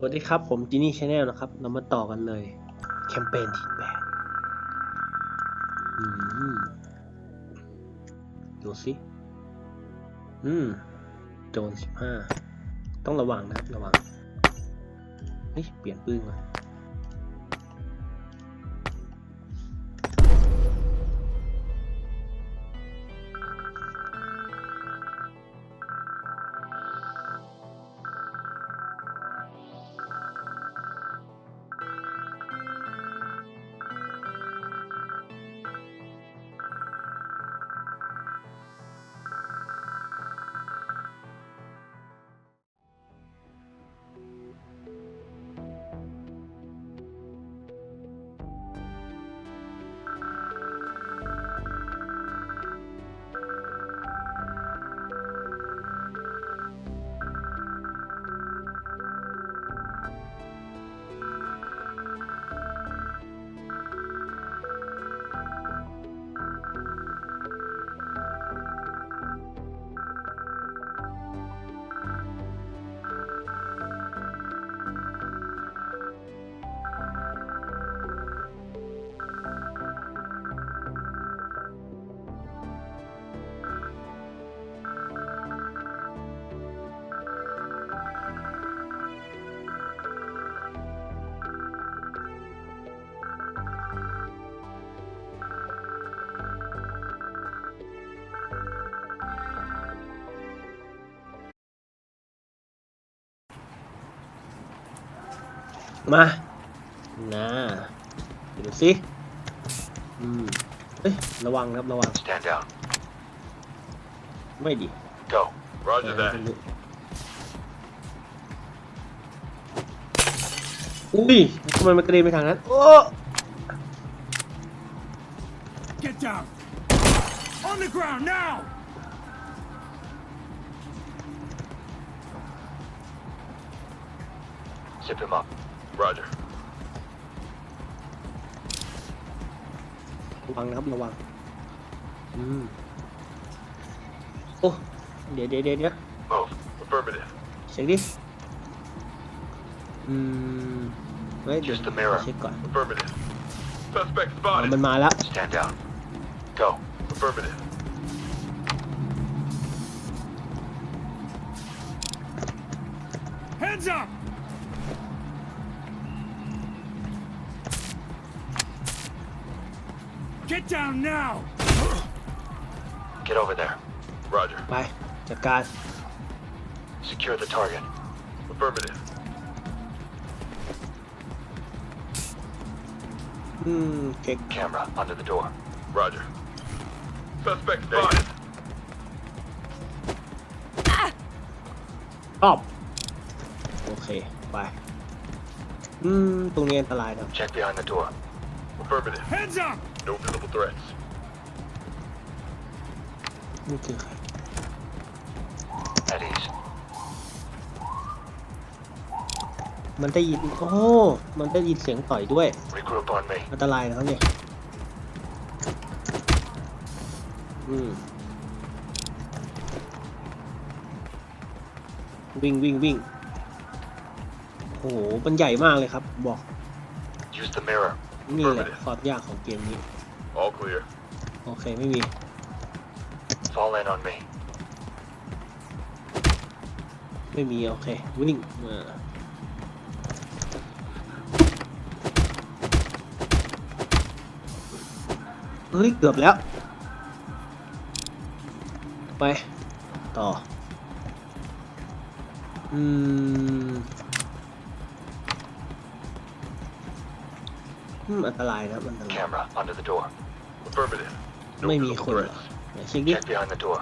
สวัสดีครับ ผมจีนี่ชาแนลนะครับ เรามาต่อกันเลย แคมเปญที่แปดดูสิ อืม โจนสิบห้า ต้องระวังนะ ระวัง เฮ้ย เปลี่ยนปืนมา มานะดูสิอืมเอ้ยระวังครับระวัง Stand down. ไม่ดิ Go. เอ Roger อมันรู้อุ้ยทำไมมันกระเด็นไปทางนั้น โอ้ Get down! On the ground now! Zip him up. Roger. ระวังนะครับ ระวัง อืม โอ้ เดี๋ยวเดี๋ยวเดี๋ยวเดี๋ยว Move. Affirmative. เช็คดิ อืมเฮ้ยเดี๋ยว Just the mirror. เช็คก่อน Affirmative. Suspect อ๋อ spotted. มันมาแล้ว Stand down. Go. Affirmative. Hands up! Get down now! Get over there. Roger. ไป จัดการ Secure the target. Affirmative. อืมเช็ค Camera under the door. Roger. Suspect spotted. ตอบ โอเค ไป อืม ตรงนี้อันตรายนะ Check behind the door. Affirmative. Hands up! No visible threats. นี่คือใคร At ease. มันได้ยิน โอ้ มันได้ยินเสียงต่อยด้วย Regroup on me. อันตรายนะครับเนี่ย อืม วิ่งวิ่งวิ่ง โอ้โห มันใหญ่มากเลยครับ บอก Use the mirror. นี่แหละความยากของเกมนี้ All clear. โอเคไม่มี Fall in on me. ไม่มี โอเค วิ่งมาเฮ้ย เกือบแล้ว ไป ต่อ อืม อืมอันตรายนะครับอันตราย Camera under the door. Affirmative. ไม่มีคนเหรอไหนเช็คดิ Check behind the door.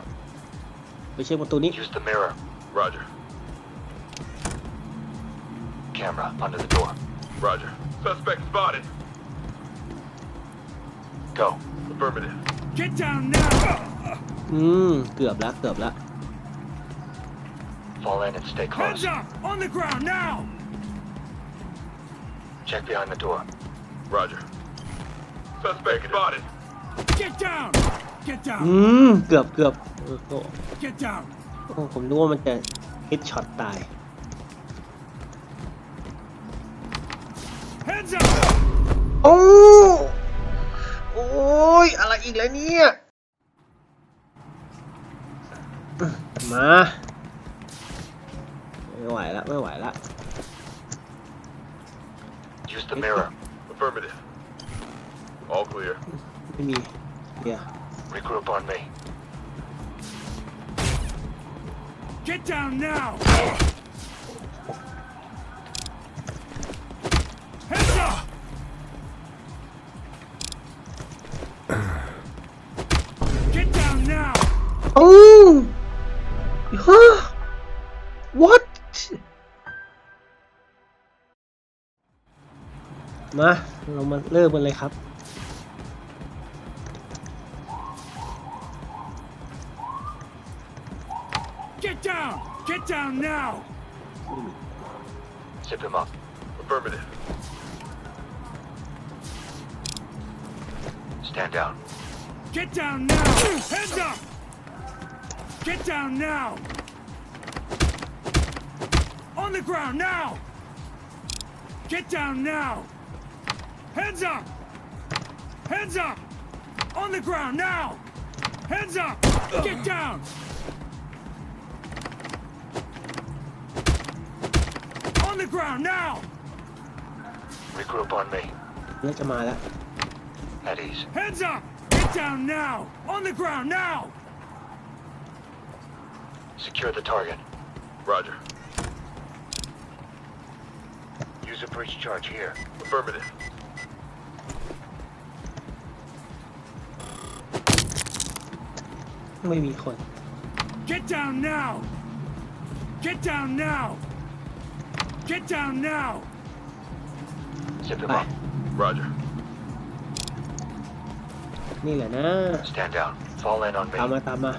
ไปเช็คประตูนี้ Use the mirror. Roger. Camera under the door. Roger. Suspect spotted. Go. Affirmative. Get down now! อืม เกือบแล้วเกือบแล้ว Fall in and stay Hands close. up! On the ground now! Check behind the door. Roger. Suspect spotted. Get down! Get อื down! ม เกือบเกือบโอ้โห Get down! โอ้ผมนึกว่ามันจะฮิตช็อตตาย Hands up! โอ้โอ้ย อะไรอีกแล้วเนี่ย มา ไม่ไหวละไม่ไหวละ Use the mirror. Affirmative. All clear. Me. Yeah. Regroup on me. Get down now! Heads! Get down now! Oh! มา เรามาเริ่มกันเลยครับ Get down! Get down now! Zip him up. Affirmative. Stand down. Get down now! Hands up! Get down now! On the ground now! Get down now! Hands up! Hands up! On the ground now! Hands up! Get down! On the ground now! Regroup on me. เลือดจะมาแล้ว At ease. Hands up! Get down now! On the ground now! Secure the target. Roger. Use a breach charge here. Affirmative. ไม่มีคน Get down now! Get down now! Get down now! Zip him Bye. up. Roger. นี่แหละนะ Stand down. Fall in on ตาม me. มาตามมา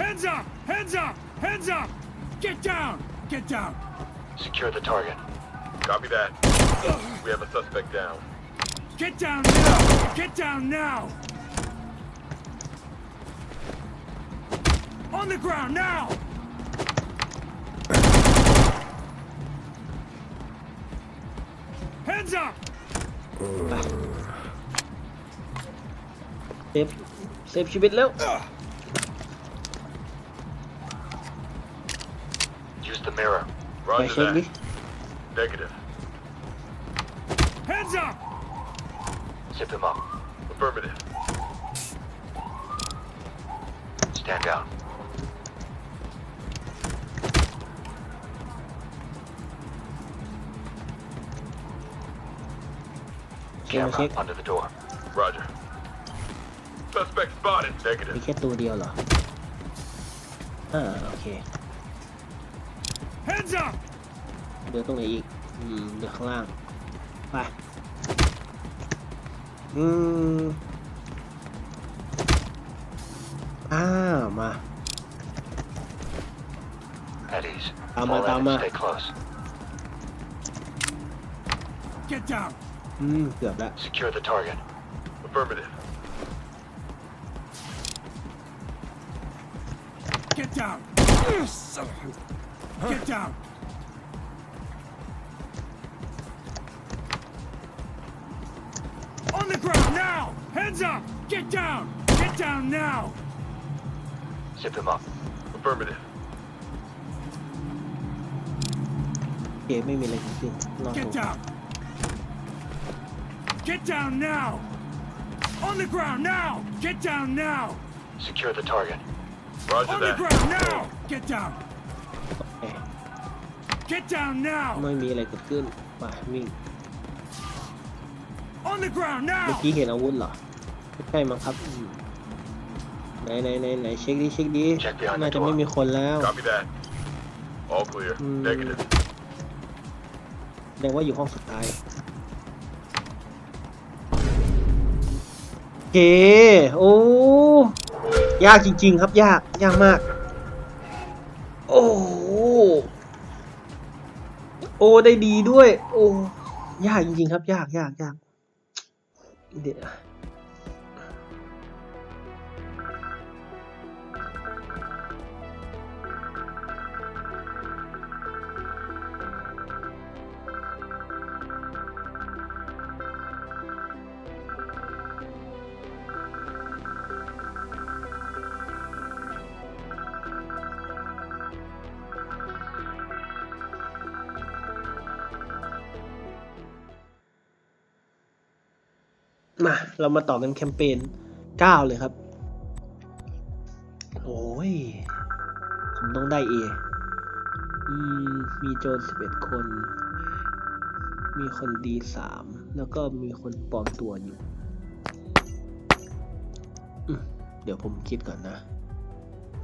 Hands up! Hands up! Hands up! Get down! Get down! Secure the target. Copy that. We have a suspect down. Get down now! Get down now! On the ground now! Hands up! เซฟ เซฟชีวิตแล้ว Use the mirror. ไป Roger เช็คดิ that. Negative. Hands up! Zip him up. Affirmative. Stand down. Camera Camera check. under the door. Roger. Suspect spotted. มี Negative. แค่ตัวเดียวเหรอ อ่า โอเค Hands up! เดือตรงไหนอีก อืมเดือข้างล่าง ไป อืม อ้าว มา At ease. Tama, Fall in and tama. stay close. Get down! อืม เกือบแล้ว Secure the target. Affirmative. Get down! Get down! On the ground now! Hands up! Get down! Get down now! Zip him up. Affirmative. เกมไม่มีอะไรทั้งสิ้นรอดู Get down! Get down now! On the ground now! Get down now! Secure the target. Roger On the that. ground now! Get down! โอเค Get down now! ไม่มีอะไรเกิดขึ้นไปวิ่ง On the ground เมื่อ now! กี้เห็นอาวุธเหรอใช่มั้งครับอืมไหนไหนไหนไหนเช็คดิเช็คดิ Check behind the น่าจะ door ไม่มีคนแล้ว Copy that. All clear. Hmm. Negative. แสดงว่าอยู่ห้องสุดท้าย เค โอ้ ยากจริง ๆ ครับ ยาก ยากมาก โอ้โหโอ้ ได้ดีด้วย โอ้ ยากจริง ๆ ครับ ยาก ยาก ยาก เดี๋ยว มาเรามาต่อกันแคมเปญเก้าเลยครับโอ้ยผมต้องได้เอืมมีโจรสิบเอ็ดคน มีคนดีสามแล้วก็มีคนปลอมตัวอยู่อเดี๋ยวผมคิดก่อนนะ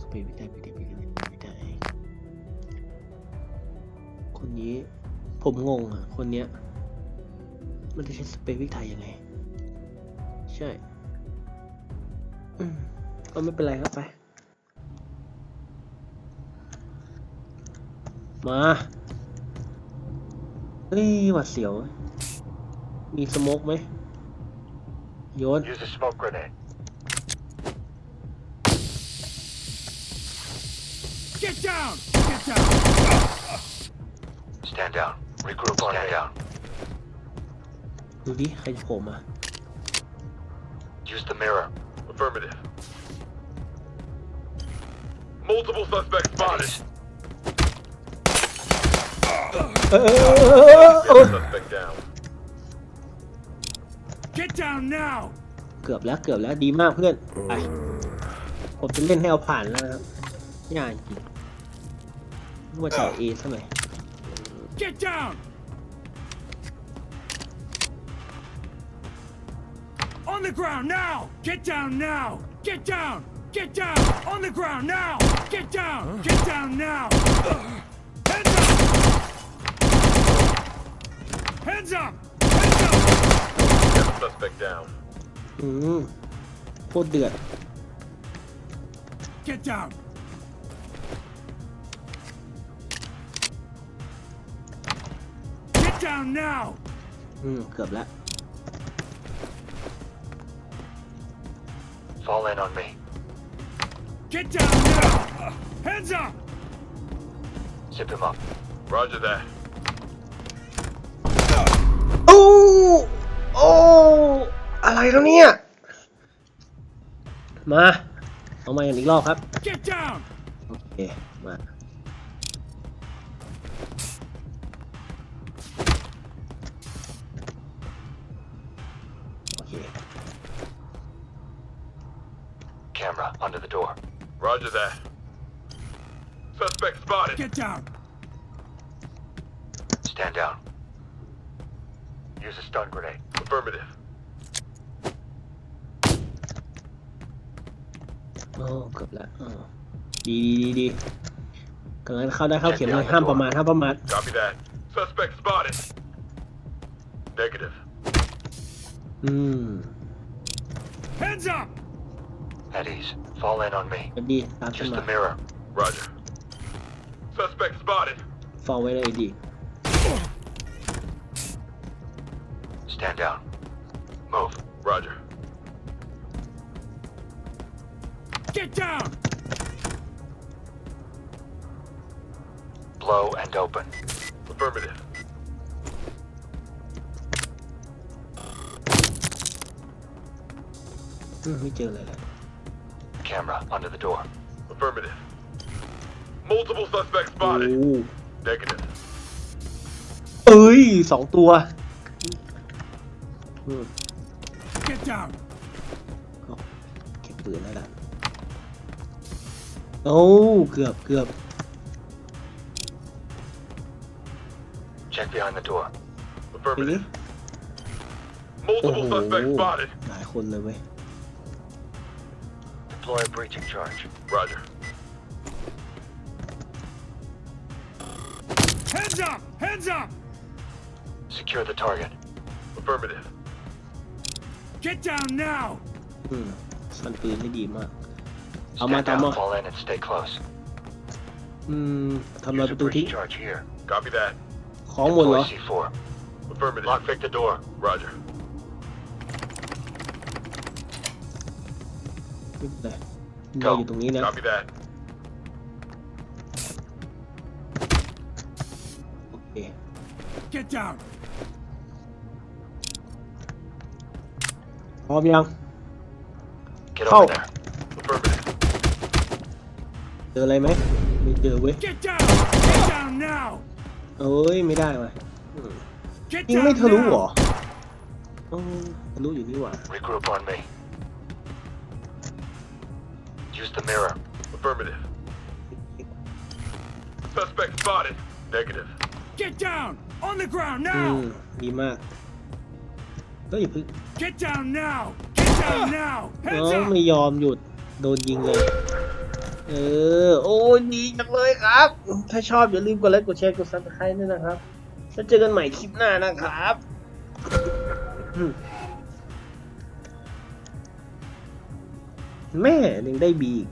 ไปไม่ได้ไม่ได้ไม่ได้ไม่ได้ คนนี้ผมงงอะ คนเนี้ย มันจะใช้สเปรย์พริกไทยยังไง ใช่อืมก็ไม่เป็นไรครับไป มาเฮ้ยหวัดเสียว มีสโมกไหมโยน Use a smoke grenade. Get down! Get down! Stand down. Regroup. Stand down. ดูดิ ใครจะโผล่มา Use the mirror. Affirmative. Multiple suspects spotted. เออเออเออเออ Suspect down. Get down now! เกือบแล้วเกือบแล้วดีมากเพื่อนไปผมจะเล่นให้เอาผ่านแล้วนะครับยากจริงนึกว่าจะเอซะหน่อย Get down! On the ground now! Get down now! Get down! Get down! On the ground now! Get down! Get down now! Hands up! Hands up! Hands up! Get the suspect down. อืมโคตรเดือด Get down! Get down now! อืม เกือบแล้ว Fall in on me. Get down now! Hands up! Zip him up. Roger that. โอ้ โอ้ อะไรแล้วเนี่ย มา เอามากันอีกรอบครับ Get down! โอเค มา Camera under the door. Roger that. Suspect spotted. Get down! Stand down. Use a stun grenade. Affirmative. โอ้ เกือบแล้วอ๋อดีดีดีดีกำลังเข้าได้เข้าเข็มเลย ห้ามประมาทห้ามประมาท Copy that. Suspect spotted. Negative. อืม Hands up! At ease. Fall in on me. ก็ดี ตามฉัน Just มา the mirror. Roger. Suspect spotted. ฟอลไว้เลยดี Stand down. Move. Roger. Get down! Blow and open. Affirmative. อืมไม่เจอเลยเลย Camera under the door. Affirmative. Multiple suspects โอ้ spotted. Negative. เอ้ยสองตัวอืม Get down! เอาเก็บปืนแล้วล่ะโอ้เกือบเกือบ Check behind the door. ทีนี้ Affirmative. โอ้โห Multiple suspects spotted. หลายคนเลยเว้ย Deploy a breaching charge. Roger. Hands up! Hands up! Secure the target. Affirmative. Get down now! อืมสันปืนได้ดีมาก เอามา Stand ตาม down, มา fall in, and stay close. อืมทำลาย Use ป a ระตูทิ้ง breach charge here. Copy that. ของหมดเหรอ Deploy C4. Affirmative. Lockpick the door. Roger. ไม่เป็นไรเราอยู่ตรงนี้นะ Copy that. โอเค Get down! พร้อมยัง Get Oh. over there. Affirmative. เจออะไรไหมไม่เจอเว้ย Get down! Get down now! เอ้ยไม่ได้ว่ะอืม Get ยิงไม่ down ทะลุเหรอ now! โอ้รู้อยู่นี่หว่า Regroup on me. Use the mirror. Affirmative. Suspect spotted. Negative. Get down! On the ground อืม now! ดีมากก็อย่าเพึ่ง Get down now! Get down now! น้ Hands อง up! ไม่ยอมหยุดโดนยิงเลย เออ โอ้ยดีจังเลยครับ ถ้าชอบอย่าลืมกดไลค์กดแชร์กดซับสไครต์ด้วยนะครับ แล้วเจอกันใหม่คลิปหน้านะครับ แม่ยังได้บีอีก